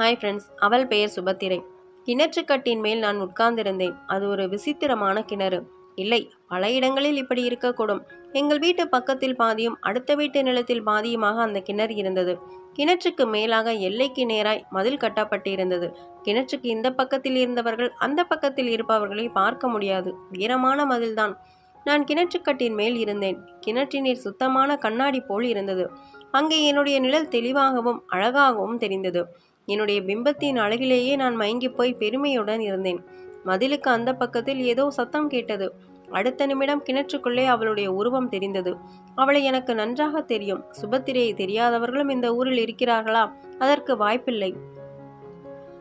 Hi friends அவள் பெயர் சுபத்திரை. கிணற்றுக்கட்டின் மேல் நான் உட்கார்ந்திருந்தேன். அது ஒரு விசித்திரமான கிணறு. இல்லை பல இடங்களில் இப்படி இருக்கக்கூடும். எங்கள் வீட்டு பக்கத்தில் பாதியும் அடுத்த வீட்டு நிலத்தில் பாதியுமாக அந்த கிணறு இருந்தது. கிணற்றுக்கு மேலாக எல்லைக்கு நேராய் மதில் கட்டப்பட்டிருந்தது. கிணற்றுக்கு இந்த பக்கத்தில் இருந்தவர்கள் அந்த பக்கத்தில் இருப்பவர்களை பார்க்க முடியாது. உயரமான மதில்தான். நான் கிணற்றுக்கட்டின் மேல் இருந்தேன். கிணற்று நீர் சுத்தமான கண்ணாடி போல் இருந்தது. அங்கே என்னுடைய நிழல் தெளிவாகவும் அழகாகவும் தெரிந்தது. என்னுடைய பிம்பத்தின் அழகிலேயே நான் மயங்கிப் போய் பெருமையுடன் இருந்தேன். மதிலுக்கு அந்த பக்கத்தில் ஏதோ சத்தம் கேட்டது. அடுத்த நிமிடம் கிணற்றுக்குள்ளே அவளுடைய உருவம் தெரிந்தது. அவளை எனக்கு நன்றாக தெரியும். சுபத்திரையை தெரியாதவர்களும் இந்த ஊரில் இருக்கிறார்களா? அதற்கு வாய்ப்பில்லை.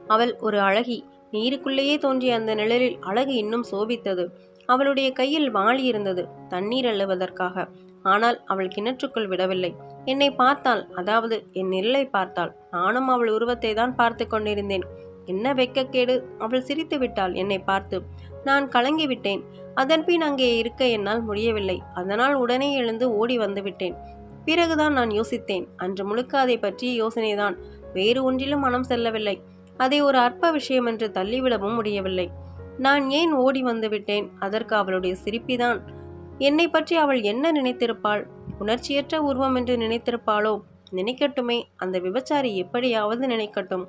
அவள் ஒரு அழகி. நீருக்குள்ளேயே தோன்றிய அந்த நிழலில் அழகு இன்னும் சோபித்தது. அவளுடைய கையில் வாளி இருந்தது. தண்ணீர் அள்ளுவதற்காக. ஆனால் அவள் கிணற்றுக்குள் விடவில்லை. என்னை பார்த்தாள். அதாவது என் நிழலை பார்த்தாள். நானும் அவள் உருவத்தை தான் பார்த்து கொண்டிருந்தேன். என்ன வெக்கக்கேடு? அவள் சிரித்து விட்டாள் என்னை பார்த்து. நான் கலங்கி விட்டேன். அதன்பின் அங்கே இருக்க என்னால் முடியவில்லை. அதனால் உடனே எழுந்து ஓடி வந்துவிட்டேன் பிறகுதான் நான் யோசித்தேன். அன்று முழுக்க அதை பற்றிய யோசனைதான் வேறு ஒன்றிலும் மனம் செல்லவில்லை. அதை ஒரு அற்ப விஷயம் என்று தள்ளிவிடவும் முடியவில்லை. நான் ஏன் ஓடி வந்து விட்டேன்? அதற்கு அவளுடைய சிரிப்பிதான் என்னை பற்றி அவள் என்ன நினைத்திருப்பாள்? உணர்ச்சியற்ற உருவம் என்று நினைத்திருப்பாளோ? நினைக்கட்டுமே அந்த விபச்சாரி எப்படியாவது நினைக்கட்டும்.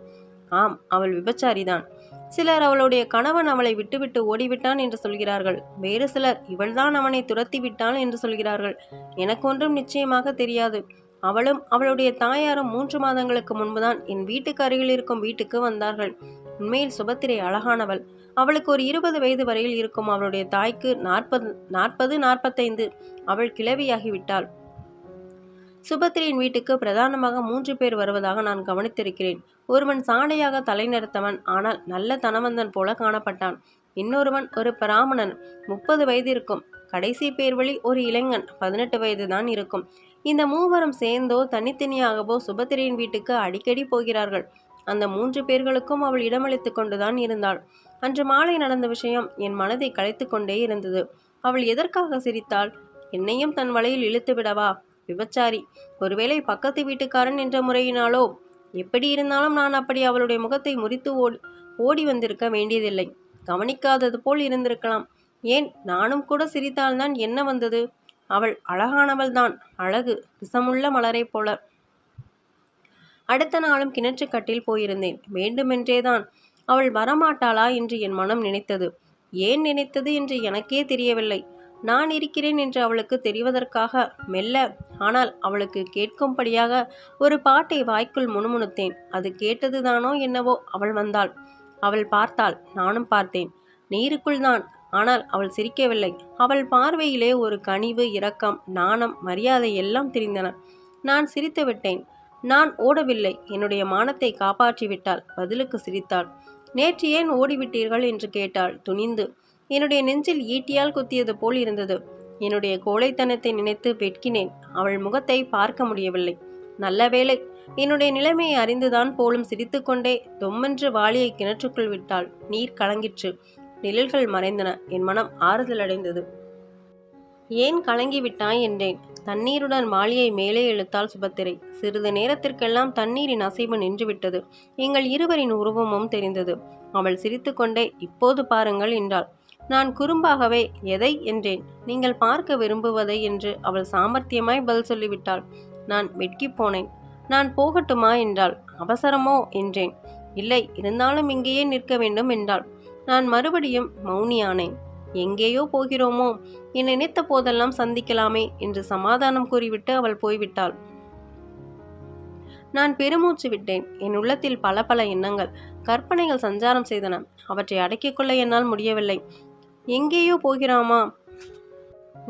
ஆம் அவள் விபச்சாரிதான். சிலர் அவளுடைய கணவன் அவளை விட்டுவிட்டு ஓடிவிட்டான் என்று சொல்கிறார்கள். வேறு சிலர் இவள்தான் அவனை துரத்தி விட்டாள் என்று சொல்கிறார்கள். எனக்கு ஒன்றும் நிச்சயமாக தெரியாது. அவளும் அவளுடைய தாயாரும் மூன்று மாதங்களுக்கு முன்புதான் என் வீட்டுக்கு அருகில் இருக்கும் வீட்டுக்கு வந்தார்கள். உண்மையில் சுபத்திரை அழகானவள். அவளுக்கு ஒரு இருபது வயது வரையில் இருக்கும் அவளுடைய தாய்க்கு நாற்பது நாற்பது நாற்பத்தைந்து. அவள் கிளவியாகிவிட்டாள் சுபத்திரியின் வீட்டுக்கு பிரதானமாக மூன்று பேர் வருவதாக நான் கவனித்திருக்கிறேன். ஒருவன் சாடையாக தலைநிறுத்தவன் ஆனால் நல்ல தனவந்தன் போல காணப்பட்டான். இன்னொருவன் ஒரு பிராமணன் முப்பது வயது இருக்கும். கடைசி பேர் வழி ஒரு இளைஞன் பதினெட்டு வயது தான் இருக்கும். இந்த மூவரும் சேர்ந்தோ தனித்தனியாகவோ சுபத்திரியின் வீட்டுக்கு அடிக்கடி போகிறார்கள். அந்த மூன்று பேர்களுக்கும் அவள் இடமளித்து கொண்டுதான் இருந்தாள். அன்று மாலை நடந்த விஷயம் என் மனதை கலைத்து கொண்டே இருந்தது. அவள் எதற்காக சிரித்தாள்? என்னையும் தன் வலையில் இழுத்து விடவா? விபச்சாரி ஒருவேளை பக்கத்து வீட்டுக்காரன் என்ற முறையினாலோ? எப்படி இருந்தாலும் நான் அப்படி அவளுடைய முகத்தை முறித்து ஓடி ஓடி வந்திருக்க வேண்டியதில்லை. கவனிக்காதது போல் இருந்திருக்கலாம். ஏன்? நானும் கூட சிரித்தால்தான் என்ன வந்தது? அவள் அழகானவள்தான். அழகு விஷமுள்ள மலரைப் போல. அடுத்த நாளும் கிணற்றுக்கட்டில் போயிருந்தேன். வேண்டுமென்றேதான். அவள் வரமாட்டாளா என்று என் மனம் நினைத்தது. ஏன் நினைத்தது என்று எனக்கே தெரியவில்லை. நான் இருக்கிறேன் என்று அவளுக்கு தெரிவதற்காக மெல்ல ஆனால் அவளுக்கு கேட்கும்படியாக ஒரு பாட்டை வாய்க்குள் முணுமுணுத்தேன். அது கேட்டதுதானோ என்னவோ அவள் வந்தாள். அவள் பார்த்தாள். நானும் பார்த்தேன். நீருக்குள் தான் ஆனால் அவள் சிரிக்கவில்லை. அவள் பார்வையிலே ஒரு கனிவு இரக்கம் நாணம் மரியாதை எல்லாம் தெரிந்தன. நான் சிரித்து விட்டேன் நான் ஓடவில்லை. என்னுடைய மானத்தை காப்பாற்றிவிட்டாள். பதிலுக்கு சிரித்தாள். நேற்று ஏன் ஓடிவிட்டீர்கள்? என்று கேட்டாள். துணிந்து. என்னுடைய நெஞ்சில் ஈட்டியால் குத்தியது போல் இருந்தது. என்னுடைய கோழைத்தனத்தை நினைத்து வெட்கினேன். அவள் முகத்தை பார்க்க முடியவில்லை. நல்ல வேளை. என்னுடைய நிலைமையை அறிந்துதான் போலும் சிரித்துக்கொண்டே தொம்மென்று வாளியை கிணற்றுக்குள் விட்டாள். நீர் கலங்கிற்று. நிழல்கள் மறைந்தன. என் மனம் ஆறுதல் அடைந்தது ஏன் கலங்கிவிட்டாய் என்றேன். தண்ணீருடன் மாலியை மேலே இழுத்தாள் சுபத்திரை. சிறிது நேரத்திற்கெல்லாம் தண்ணீரின் அசைவு நின்றுவிட்டது. எங்கள் இருவரின் உருவமும் தெரிந்தது. அவள் சிரித்துக்கொண்டே இப்போது பாருங்கள் என்றாள். நான் குறும்பாகவே எதை? என்றேன். நீங்கள் பார்க்க விரும்புவதை என்று அவள் சாமர்த்தியமாய் பதில் சொல்லிவிட்டாள். நான் வெட்கி போனேன். நான் போகட்டுமா? என்றாள். அவசரமோ? என்றேன். இல்லை இருந்தாலும் இங்கேயே நிற்க வேண்டும் என்றாள். நான் மறுபடியும் மௌனியானேன். எங்கேயோ போகிறோமோ? என்னை நினைத்த போதெல்லாம் சந்திக்கலாமே என்று சமாதானம் கூறிவிட்டு அவள் போய்விட்டாள். நான் பெருமூச்சு விட்டேன். என் உள்ளத்தில் பல பல எண்ணங்கள் கற்பனைகள் சஞ்சாரம் செய்தன. அவற்றை அடக்கிக்கொள்ள என்னால் முடியவில்லை. எங்கேயோ போகிறாமா?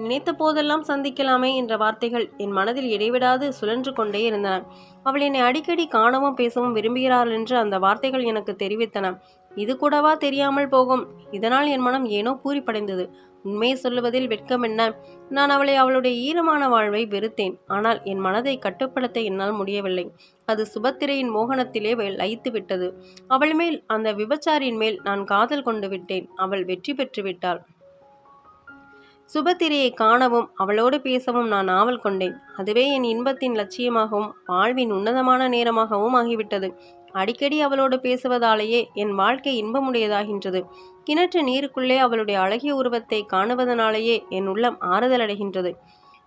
நினைத்த போதெல்லாம் சந்திக்கலாமே என்ற வார்த்தைகள் என் மனதில் இடைவிடாது சுழன்று கொண்டே இருந்தன. அவள் என்னை அடிக்கடி காணவும் பேசவும் விரும்புகிறாள் என்று அந்த வார்த்தைகள் எனக்கு தெரிவித்தன. இது கூடவா தெரியாமல் போகும்? இதனால் என் மனம் ஏனோ பூரிப்படைந்தது. உண்மையை சொல்லுவதில் வெட்கம் என்ன? நான் அவளை அவளுடைய ஈரமான வாழ்வை வெறுத்தேன். ஆனால் என் மனதை கட்டுப்படுத்த என்னால் முடியவில்லை. அது சுபத்திரையின் மோகனத்திலே லயித்து விட்டது. அவள் மேல் அந்த விபச்சாரியின் மேல் நான் காதல் கொண்டு விட்டேன். அவள் வெற்றி பெற்று விட்டாள். சுபத்திரையை காணவும் அவளோடு பேசவும் நான் ஆவல் கொண்டேன். அதுவே என் இன்பத்தின் லட்சியமாகவும் வாழ்வின் உன்னதமான நேரமாகவும் ஆகிவிட்டது. அடிக்கடி அவளோடு பேசுவதாலேயே என் வாழ்க்கை இன்பமுடையதாகின்றது. கிணற்று நீருக்குள்ளே அவளுடைய அழகிய உருவத்தை காணுவதனாலேயே என் உள்ளம் ஆறுதல் அடைகின்றது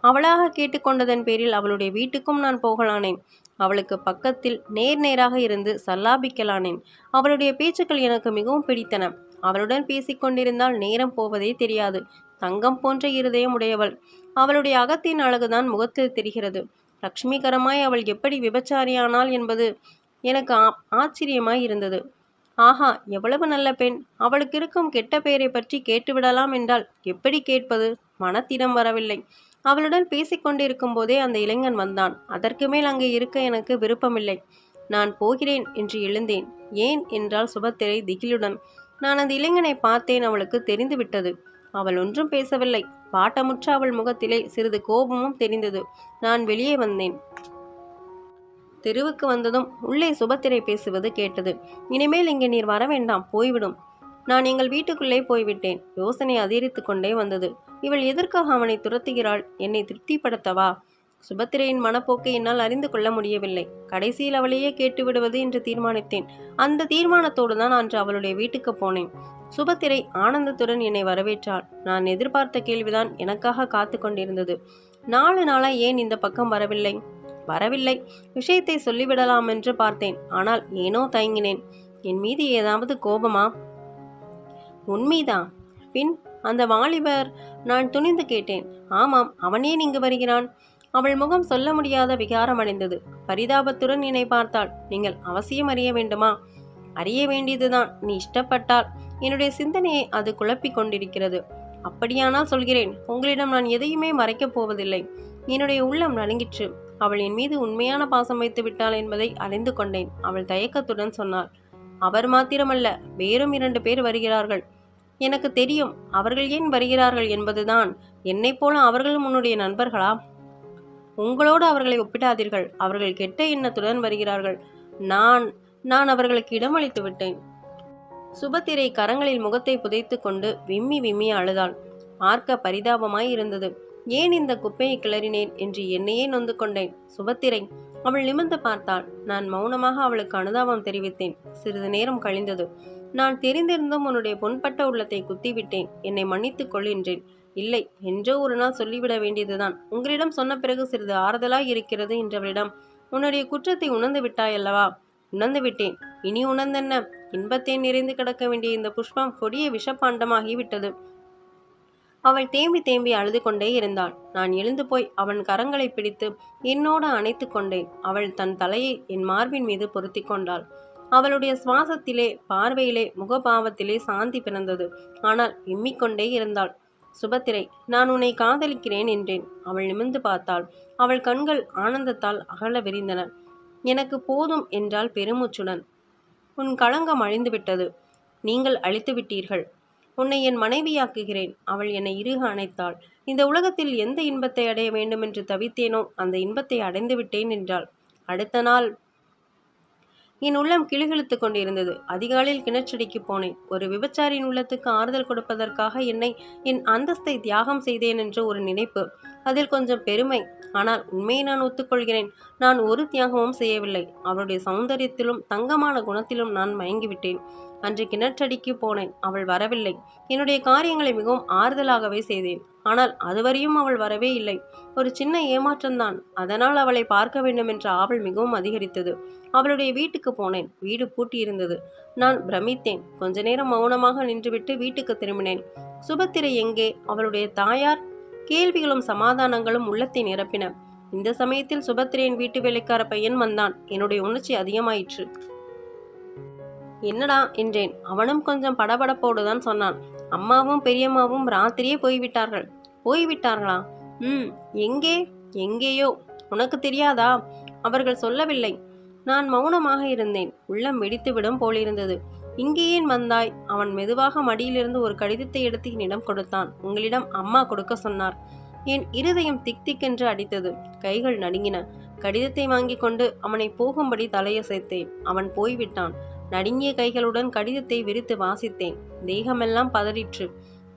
அவளாக கேட்டுக்கொண்டதன் பேரில் அவளுடைய வீட்டுக்கும் நான் போகலானேன். அவளுக்கு பக்கத்தில் நேர் நேராக இருந்து சல்லாபிக்கலானேன். அவளுடைய பேச்சுக்கள் எனக்கு மிகவும் பிடித்தன. அவளுடன் பேசிக்கொண்டிருந்தால் நேரம் போவதே தெரியாது. தங்கம் போன்ற இருதயம் உடையவள் அவளுடைய அகத்தின் அழகுதான் முகத்தில் தெரிகிறது. லக்ஷ்மிகரமாய் அவள் எப்படி விபச்சாரியானாள் என்பது எனக்கு ஆச்சரியமாய் இருந்தது. ஆஹா எவ்வளவு நல்ல பெண். அவளுக்கு இருக்கும் கெட்ட பெயரை பற்றி கேட்டுவிடலாம் என்றால் எப்படி கேட்பது? மனத்திடம் வரவில்லை. அவளுடன் பேசிக்கொண்டிருக்கும் போதே அந்த இளைஞன் வந்தான். அதற்கு மேல் அங்கே இருக்க எனக்கு விருப்பமில்லை. நான் போகிறேன் என்று எழுந்தேன். ஏன்? என்றால் சுபத்திரை திகிலுடன். நான் அந்த இளைஞனை பார்த்தேன். அவளுக்கு தெரிந்துவிட்டது. அவள் ஒன்றும் பேசவில்லை. பாட்டமுற்ற அவள் முகத்திலே சிறிது கோபமும் தெரிந்தது. நான் வெளியே வந்தேன். தெருவுக்கு வந்ததும் உள்ளே சுபத்திரை பேசுவது கேட்டது. இனிமேல் இங்கே நீர் வர வேண்டாம் போய்விடும். நான் எங்கள் வீட்டுக்குள்ளே போய்விட்டேன். யோசனை அதிகரித்து கொண்டே வந்தது. இவள் எதற்காக அவனை துரத்துகிறாள்? என்னை திருப்திப்படுத்தவா? சுபத்திரையின் மனப்போக்கை என்னால் அறிந்து கொள்ள முடியவில்லை. கடைசியில் அவளையே கேட்டுவிடுவது என்று தீர்மானித்தேன். அந்த தீர்மானத்தோடு தான் அன்று அவளுடைய வீட்டுக்கு போனேன். சுபத்திரை ஆனந்தத்துடன் என்னை வரவேற்றாள். நான் எதிர்பார்த்த கேள்விதான் எனக்காக காத்து கொண்டிருந்தது. நாலு நாளாக ஏன் இந்த பக்கம் வரவில்லை? வரவில்லை. விஷயத்தை சொல்லிவிடலாம் என்று பார்த்தேன். ஆனால் ஏனோ தயங்கினேன். என் மீது ஏதாவது கோபமா? உண்மைதான் பின் அந்த வாலிபர் நான் துணிந்து கேட்டேன். ஆமாம் அவனே இங்கு வருகிறான். அவள் முகம் சொல்ல முடியாத விகாரம் அடைந்தது. பரிதாபத்துடன் என்னை பார்த்தாள். நீங்கள் அவசியம் அறிய வேண்டுமா? அறிய வேண்டியதுதான். நீ இஷ்டப்பட்டால். என்னுடைய சிந்தனையை அது குழப்பிக் கொண்டிருக்கிறது. அப்படியானால் சொல்கிறேன். உங்களிடம் நான் எதையுமே மறைக்கப் போவதில்லை. என்னுடைய உள்ளம் நலுங்கிற்று அவள் என் மீது உண்மையான பாசம் வைத்து விட்டாள் என்பதை அறிந்து கொண்டேன். அவள் தயக்கத்துடன் சொன்னாள். அவர் மாத்திரமல்ல வேறும் இரண்டு பேர் வருகிறார்கள். எனக்கு தெரியும் அவர்கள் ஏன் வருகிறார்கள் என்பதுதான். என்னைப் போல அவர்களும் உன்னுடைய நண்பர்களா? உங்களோடு அவர்களை ஒப்பிடாதீர்கள். அவர்கள் கெட்ட எண்ணத்துடன் வருகிறார்கள். நான் நான் அவர்களுக்கு இடமளித்து விட்டேன். சுபத்திரை கரங்களில் முகத்தை புதைத்து கொண்டு விம்மி விம்மி அழுதாள். பார்க்க பரிதாபமாய் இருந்தது. ஏன் இந்த குப்பையை கிளறினேன் என்று என்னையே நொந்து கொண்டேன். சுபத்திரை அவள் நிமிர்ந்து பார்த்தாள். நான் மௌனமாக அவளுக்கு அனுதாபம் தெரிவித்தேன். சிறிது நேரம் கழிந்தது. நான் தெரிந்திருந்தும் உன்னுடைய பொன்பட்ட உள்ளத்தை குத்திவிட்டேன். என்னை மன்னித்துக் கொள்கின்றேன் இல்லை என்றோ ஒரு நாள் சொல்லிவிட வேண்டியதுதான். உங்களிடம் சொன்ன பிறகு சிறிது ஆறுதலாய் இருக்கிறது என்றவரிடம் உன்னுடைய குற்றத்தை உணர்ந்து விட்டாயல்லவா உணர்ந்து விட்டேன். இனி உணர்ந்தென்ன? இன்பத்தை நிறைந்து கிடக்க வேண்டிய இந்த புஷ்பம் கொடிய விஷப்பாண்டமாகிவிட்டது அவள் தேம்பி தேம்பி அழுது கொண்டே இருந்தாள். நான் எழுந்து போய் அவன் கரங்களை பிடித்து என்னோடு அணைத்து கொண்டேன். அவள் தன் தலையை என் மார்பின் மீது பொருத்தி கொண்டாள். அவளுடைய சுவாசத்திலே பார்வையிலே முகபாவத்திலே சாந்தி பிறந்தது. ஆனால் விம்மிக்கொண்டே இருந்தாள். சுபத்திரை நான் உன்னை காதலிக்கிறேன் என்றேன். அவள் நிமிர்ந்து பார்த்தாள். அவள் கண்கள் ஆனந்தத்தால் அகல விரிந்தன. எனக்கு போதும் என்றால் பெருமூச்சுடன். உன் களங்கம் அழிந்துவிட்டது. நீங்கள் அழித்து விட்டீர்கள் உன்னை என் மனைவியாக்குகிறேன். அவள் என்னை இறுக அணைத்தாள். இந்த உலகத்தில் எந்த இன்பத்தை அடைய வேண்டும் என்று தவித்தேனோ அந்த இன்பத்தை அடைந்து விட்டேன் என்றாள். அடுத்த நாள் என் உள்ளம் கிளுகிழுத்து கொண்டிருந்தது. அதிகாலையில் கிணற்றடிக்கு போனேன். ஒரு விபச்சாரியின் உள்ளத்துக்கு ஆறுதல் கொடுப்பதற்காக என்னை என் அந்தஸ்தை தியாகம் செய்தேன் என்ற ஒரு நினைப்பு. அதில் கொஞ்சம் பெருமை. ஆனால் உண்மையை நான் ஒத்துக்கொள்கிறேன். நான் ஒரு தியாகமும் செய்யவில்லை. அவளுடைய சௌந்தரியத்திலும் தங்கமான குணத்திலும் நான் மயங்கிவிட்டேன். அன்று கிணற்றடிக்கு போனேன். அவள் வரவில்லை. என்னுடைய காரியங்களை மிகவும் ஆறுதலாகவே செய்தேன். ஆனால் அதுவரையும் அவள் வரவே இல்லை. ஒரு சின்ன ஏமாற்றம்தான். அதனால் அவளை பார்க்க வேண்டும் என்ற ஆவல் மிகவும் அதிகரித்தது. அவளுடைய வீட்டுக்கு போனேன். வீடு பூட்டியிருந்தது. நான் பிரமித்தேன். கொஞ்ச நேரம் மௌனமாக நின்றுவிட்டு வீட்டுக்கு திரும்பினேன். சுபத்திரை எங்கே? அவளுடைய தாயார்? கேள்விகளும் சமாதானங்களும் உள்ளத்தை நிரப்பின. இந்த சமயத்தில் சுபத்திரையின் வீட்டு வேலைக்கார பையன் வந்தான். என்னுடைய உணர்ச்சி அதிகமாயிற்று. என்னடா என்றேன். அவனும் கொஞ்சம் படபடப்போடு தான் சொன்னான். அம்மாவும் பெரியம்மாவும் ராத்திரியே போய்விட்டார்கள். போய்விட்டார்களா? ம் எங்கே? எங்கேயோ. உனக்கு தெரியாதா? அவர்கள் சொல்லவில்லை. நான் மௌனமாக இருந்தேன். உள்ளம் வெடித்துவிடும் போலிருந்தது. இங்கே ஏன் வந்தாய்? அவன் மெதுவாக மடியிலிருந்து ஒரு கடிதத்தை எடுத்து என்னிடம் கொடுத்தான். உங்களிடம் அம்மா கொடுக்க சொன்னார். என் இருதயம் திக் திக்கென்று அடித்தது. கைகள் நடுங்கின. கடிதத்தை வாங்கி கொண்டு அவனை போகும்படி தலையசைத்தேன். அவன் போய்விட்டான். நடுங்கிய கைகளுடன் கடிதத்தை விரித்து வாசித்தேன். தேகமெல்லாம் பதறிற்று.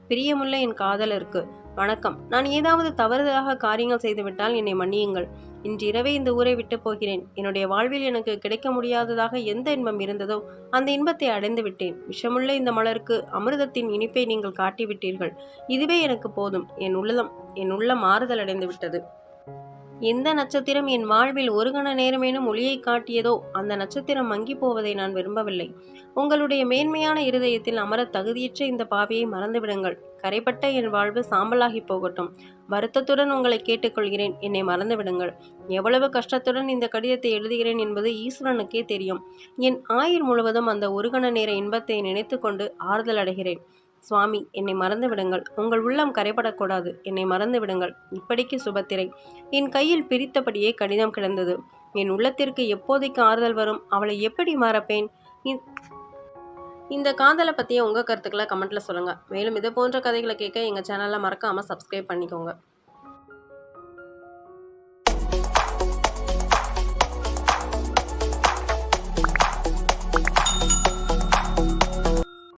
பிரியமுள்ள என் காதலருக்கு. வணக்கம். நான் ஏதாவது தவறுதலாக காரியங்கள் செய்துவிட்டால் என்னை மன்னியுங்கள். இன்றிரவே இந்த ஊரை விட்டு போகிறேன். என்னுடைய வாழ்வில் எனக்கு கிடைக்க முடியாததாக எந்த இன்பம் இருந்ததோ அந்த இன்பத்தை அடைந்து விட்டேன். விஷமுள்ள இந்த மலருக்கு அமிர்தத்தின் இனிப்பை நீங்கள் காட்டிவிட்டீர்கள். இதுவே எனக்கு போதும். என் உள்ளம் என் உள்ளம் மாறுதல் அடைந்து விட்டது. எந்த நட்சத்திரம் என் வாழ்வில் ஒரு கண நேரமேனும் ஒளியை காட்டியதோ அந்த நட்சத்திரம் மங்கி போவதை நான் விரும்பவில்லை. உங்களுடைய மேன்மையான இருதயத்தில் அமர தகுதியற்ற இந்த பாவியை மறந்துவிடுங்கள். கரைப்பட்ட என் வாழ்வு சாம்பலாகி போகட்டும். வருத்தத்துடன் உங்களை கேட்டுக்கொள்கிறேன். என்னை மறந்துவிடுங்கள். எவ்வளவு கஷ்டத்துடன் இந்த கடிதத்தை எழுதுகிறேன் என்பது ஈஸ்வரனுக்கே தெரியும். என் ஆயுள் முழுவதும் அந்த ஒரு கண நேர இன்பத்தை நினைத்து கொண்டு ஆறுதல் அடைகிறேன் சுவாமி என்னை மறந்து விடுங்கள். உங்கள் உள்ளம் கரைபடக்கூடாது. என்னை மறந்து விடுங்கள். இப்படிக்கு சுபத்திரை. என் கையில் பிரித்தபடியே கடிதம் கிடந்தது. என் உள்ளத்திற்கு எப்போதைக்கு ஆறுதல் வரும்? அவளை எப்படி மறப்பேன்? இந்த காதலை பற்றிய உங்கள் கருத்துக்களை கமெண்ட்டில் சொல்லுங்கள் மேலும் இது போன்ற கதைகளை கேட்க எங்கள் சேனலை மறக்காமல் சப்ஸ்கிரைப் பண்ணிக்கோங்க.